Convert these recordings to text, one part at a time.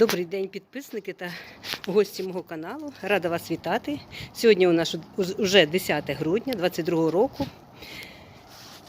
Добрий день, підписники та гості мого каналу. Рада вас вітати. Сьогодні у нас вже 10 грудня 22 року.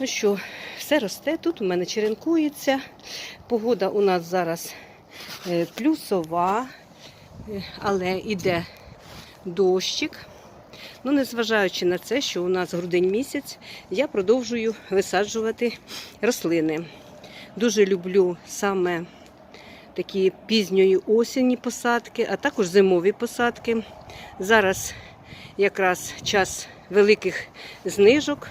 Ну що, все росте. Тут у мене черенкується. Погода у нас зараз е, плюсова, е, але йде дощик. Ну, незважаючи на це, що у нас грудень місяць, я продовжую висаджувати рослини. Дуже люблю саме такі пізньої осені посадки, а також зимові посадки. Зараз якраз час великих знижок.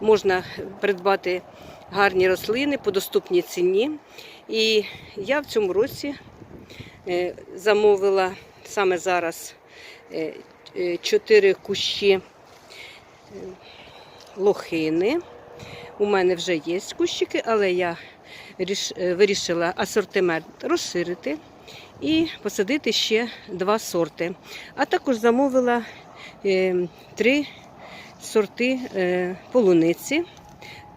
Можна придбати гарні рослини по доступній ціні. І я в цьому році е, замовила саме зараз е, чотири кущі е, лохини. У мене вже є кущики, але я вирішила асортимент розширити і посадити ще два сорти. А також замовила е, три сорти е, полуниці.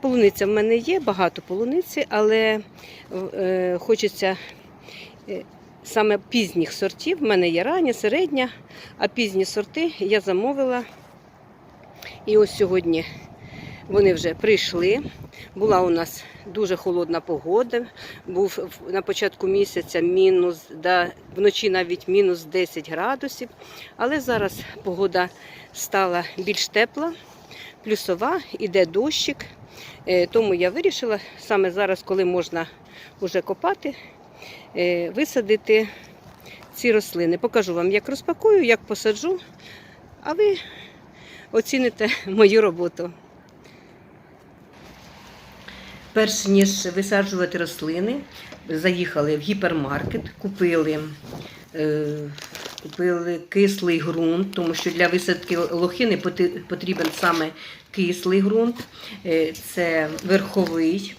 Полуниця в мене є, багато полуниці, але е, хочеться е, саме пізніх сортів. В мене є рання, середня, а пізні сорти я замовила. І ось сьогодні вони вже прийшли. Була у нас дуже холодна погода. Був на початку місяця мінус, да, вночі навіть мінус 10 градусів. Але зараз погода стала більш тепла, плюсова, іде дощик. Е, Тому я вирішила саме зараз, коли можна вже копати, е, висадити ці рослини. Покажу вам, як розпакую, як посаджу, а ви оціните мою роботу. Перш ніж висаджувати рослини, заїхали в гіпермаркет, купили, е, купили кислий ґрунт, тому що для висадки лохини потрібен саме кислий ґрунт. Е, це верховий,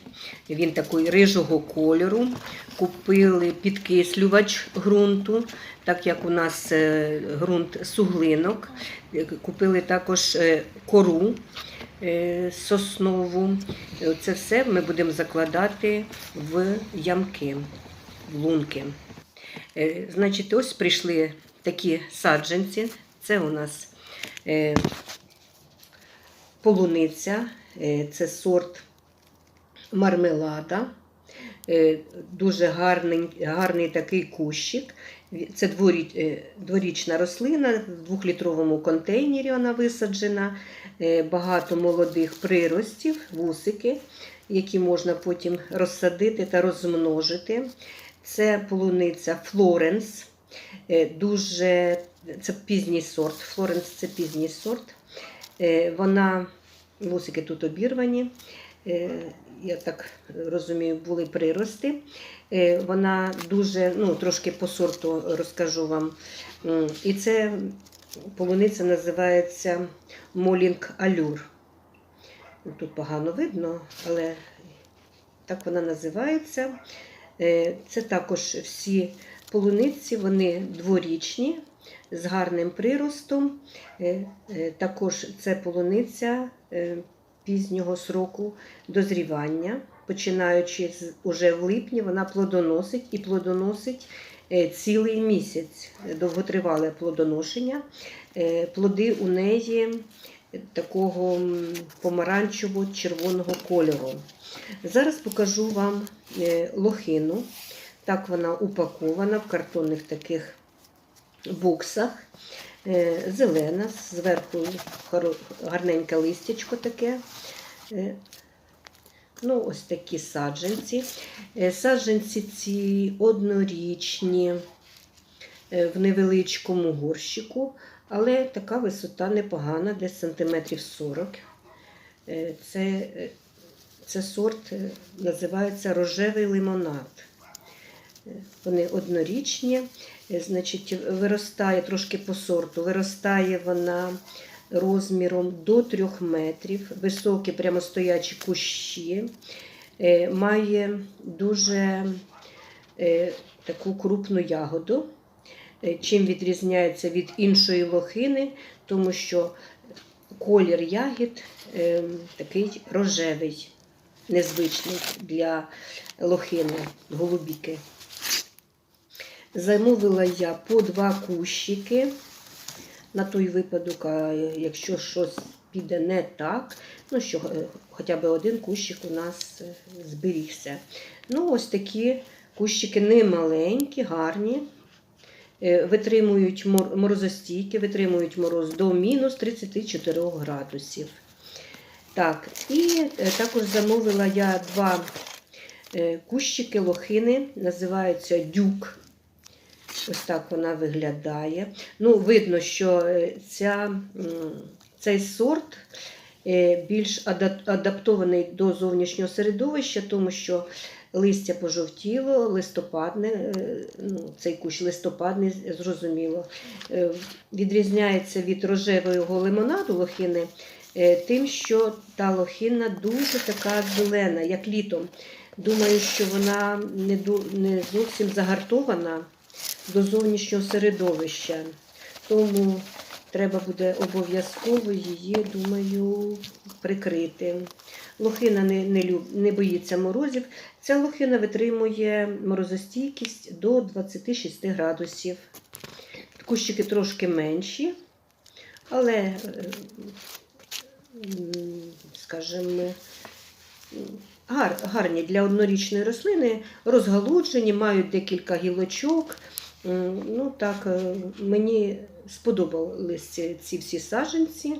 він такий рижого кольору. Купили підкислювач ґрунту, так як у нас е, ґрунт суглинок. Купили також кору соснову. Е, Це все ми будемо закладати в ямки, в лунки. Е, Значить, ось прийшли такі саджанці. Це у нас е, полуниця, е, це сорт мармелада. Е, Дуже гарний, гарний такий кущик. Це е, дворічна рослина, в двохлітровому контейнері вона висаджена. Е, Багато молодих приростів, вусики, які можна потім розсадити та розмножити. Це полуниця Флоренс. Е, Дуже це пізній сорт. Флоренс це пізній сорт. Вона, вусики тут обірвані. Я так розумію, були прирости. Е, Вона дуже, ну, трошки по сорту розкажу вам. І це полуниця називається Молінг Алюр. Тут погано видно, але так вона називається. Е, Це також всі полуниці, вони дворічні, з гарним приростом. Е, Також це полуниця пізнього сроку дозрівання. Починаючи з уже в липні, вона плодоносить і плодоносить е, цілий місяць. Довготривале плодоношення. Е, Плоди у неї такого помаранчево-червоного кольору. Зараз покажу вам е, лохину. Так вона упакована в картонних таких боксах. Зелена, зверху гарненьке листячко таке. Ну, ось такі саджанці. Е, Саджанці ці однорічні е, в невеличкому горщику, але така висота непогана, десь сантиметрів 40. Е, Це, це сорт називається рожевий лимонад. Вони однорічні, значить, виростає трошки по сорту, виростає вона розміром до 3 метрів, високі прямостоячі кущі, Е, має дуже е, таку крупну ягоду. Е, Чим відрізняється від іншої лохини, тому що колір ягід такий рожевий, незвичний для лохини, голубіки. Замовила я по два кущики. На той випадок, якщо щось піде не так, ну що е, хоча б один кущик у нас е, зберігся. Ну, ось такі кущики не маленькі, гарні. Е, Витримують морозостійки, витримують мороз до мінус 34 градусів. Так, і також замовила я два кущики лохини, називаються дюк. Ось так вона виглядає. Ну, видно, що е, ця, цей сорт е, більш адаптований до зовнішнього середовища, тому що листя пожовтіло, листопадне, е, ну, цей кущ листопадний, зрозуміло. Відрізняється від рожевого лимонаду лохини тим, що та лохина дуже така зелена, як літом. Думаю, що вона не зовсім загартована до зовнішнього середовища. Тому треба буде обов'язково її, думаю, прикрити. Лохина не, не, люб, не боїться морозів. Ця лохина витримує морозостійкість до 26 градусів. Кущики трошки менші, але, е, скажімо, гар, гарні для однорічної рослини, розгалуджені, мають декілька гілочок. М, Ну так, е, мені сподобалися ці всі саджанці.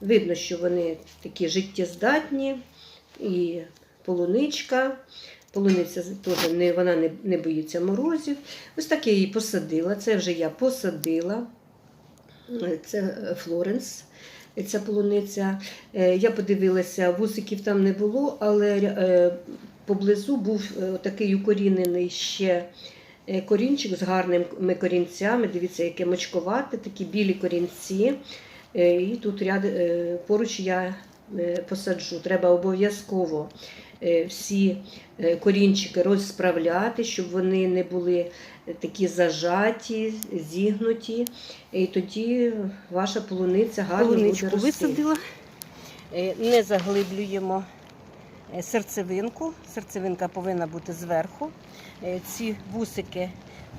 Видно, що вони такі життєздатні і полуничка. Полуниця теж не, вона не, не боїться морозів. Ось так я її посадила. Це вже я посадила. Е, Це е, Флоренс. е, Ця полуниця. Е, Я подивилася, вусиків там не було, але е, поблизу був е, такий укорінений ще е, корінчик з гарними корінцями. Дивіться, яке мочковате, такі білі корінці. Е, І тут ряд, е, поруч я е, посаджу. Треба обов'язково е, всі е, корінчики розсправляти, щоб вони не були такі зажаті, зігнуті. І тоді ваша полуниця гарно Полуничку буде рости. висадила, Е, не заглиблюємо е, серцевинку. Серцевинка повинна бути зверху. Е, Ці вусики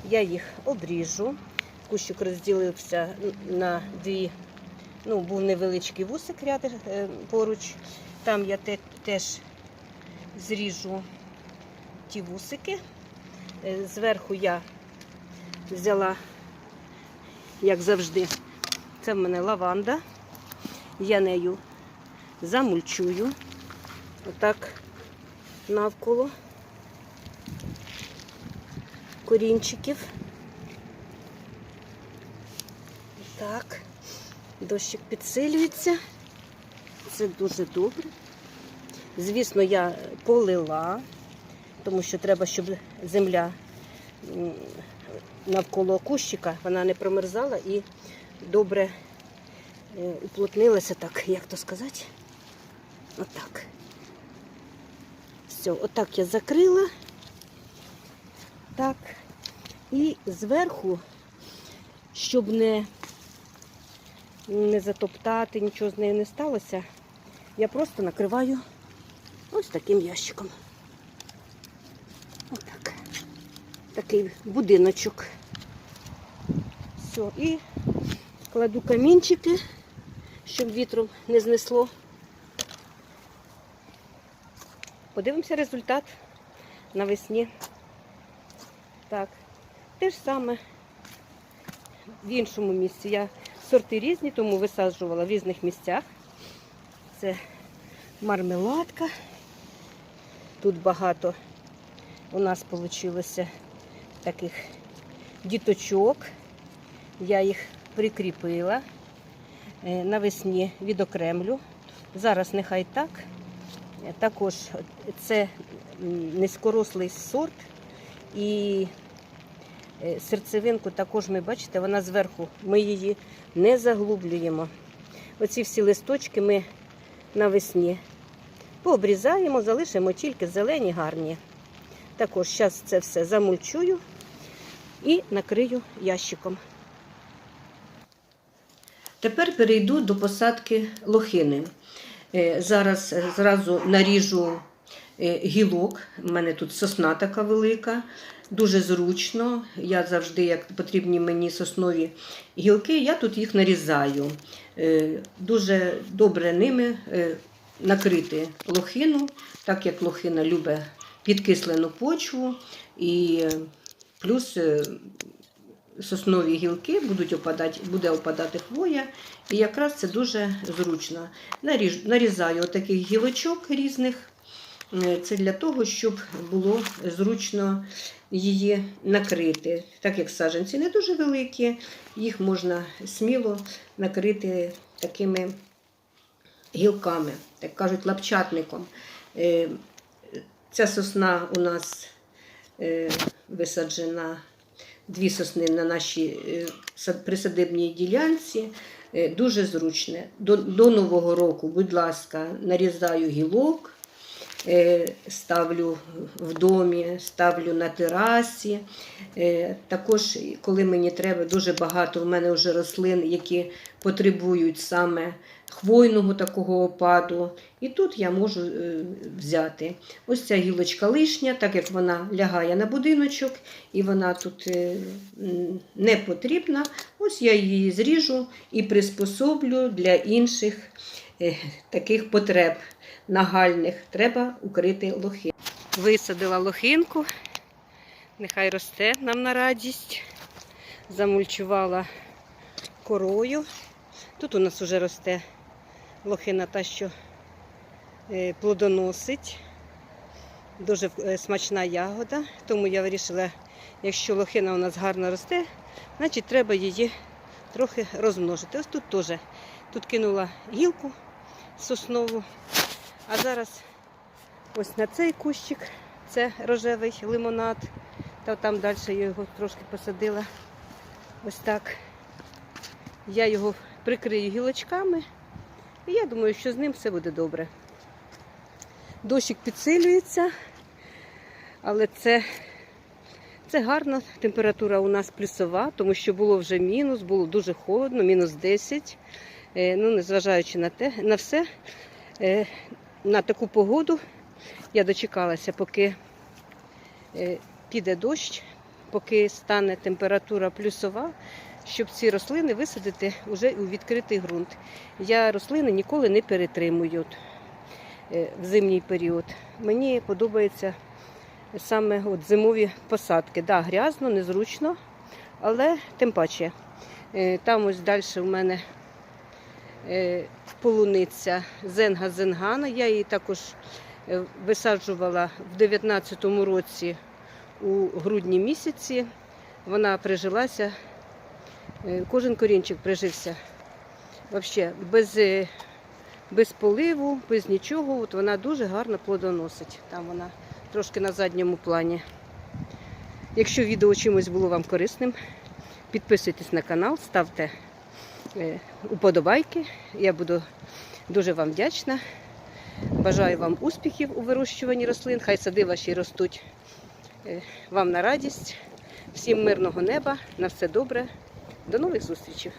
я їх обріжу. Кущик розділився на дві. Ну, був невеличкий вусик ряд е, поруч. Там я теж зріжу ті вусики. Е, Зверху я взяла, як завжди, це в мене лаванда. Я нею замульчую отак навколо корінчиків. Так, дощик підсилюється. Це дуже добре. Звісно, я полила, тому що треба, щоб земля навколо кущика вона не промерзала і добре е, уплотнилася так, як то сказати. Отак. Все, отак я закрила. Так. І зверху, щоб не, не затоптати, нічого з нею не сталося, я просто накриваю ось таким ящиком. Отак. Такий будиночок. Все, і кладу камінчики, щоб вітром не знесло. Подивимося результат навесні. Так, те ж саме в іншому місці. Я сорти різні, тому висаджувала в різних місцях. Це мармеладка. Тут багато у нас вийшло таких діточок. Я їх прикріпила. Е, Навесні відокремлю. Зараз нехай так. Також це низькорослий сорт і е, серцевинку також ми бачите, вона зверху. Ми її не заглублюємо. Оці всі листочки ми навесні пообрізаємо, залишимо тільки зелені гарні. Також зараз це все замульчую і накрию ящиком. Тепер перейду до посадки лохини. Е, Зараз е, зразу наріжу е, гілок. У мене тут сосна така велика. дуже зручно. Я завжди, як потрібні мені соснові гілки, я тут їх нарізаю. Дуже добре ними накрити лохину, так як лохина любить підкислену почву, і плюс соснові гілки будуть опадати, буде опадати хвоя, і якраз це дуже зручно. Наріж, нарізаю отаких гілочок різних. Е, Це для того, щоб було зручно її накрити. Так як саджанці не дуже великі, їх можна сміло накрити такими гілками, так кажуть, лапчатником. Е, Ця сосна у нас е, висаджена, дві сосни на нашій е, присадибній ділянці. Е, Дуже зручне. До, до Нового року, будь ласка, нарізаю гілок, е, ставлю в домі, ставлю на терасі. Також, коли мені треба, дуже багато в мене вже рослин, які потребують саме хвойного такого опаду. І тут я можу е, взяти. Ось ця гілочка лишня, так як вона лягає на будиночок і вона тут е, не потрібна. Ось я її зріжу і приспособлю для інших е, таких потреб нагальних. Треба укрити лохи. Висадила лохинку, нехай росте нам на радість. Замульчувала корою. Тут у нас вже росте лохина та, що е, плодоносить. Дуже е, смачна ягода, тому я вирішила, якщо лохина у нас гарно росте, значить треба її трохи розмножити. Ось тут теж. Тут кинула гілку соснову, а зараз ось на цей кущик, це рожевий лимонад. Та там далі я його трошки посадила. Ось так. Я його прикрию гілочками. Я думаю, що з ним все буде добре. Дощик підсилюється, але це, це гарно. Температура у нас плюсова, тому що було вже мінус, було дуже холодно, мінус 10. Е, ну, незважаючи на те, на все, е, на таку погоду я дочекалася, поки е, піде дощ, поки стане температура плюсова, щоб ці рослини висадити вже у відкритий ґрунт. Я рослини ніколи не перетримую е, в зимній період. Мені подобається саме от зимові посадки. Да, грязно, незручно, але тим паче. Е, Там ось далі у мене е, полуниця Зенга Зенгана. Я її також висаджувала в 2019 році у грудні місяці. Вона прижилася, кожен корінчик прижився. Взагалі, без, е, без поливу, без нічого. От вона дуже гарно плодоносить. Там вона трошки на задньому плані. Якщо відео чимось було вам корисним, підписуйтесь на канал, ставте е, уподобайки. Я буду дуже вам вдячна. Бажаю вам успіхів у вирощуванні рослин. Хай сади ваші ростуть е, вам на радість. Всім мирного неба, на все добре. До нових зустрічей!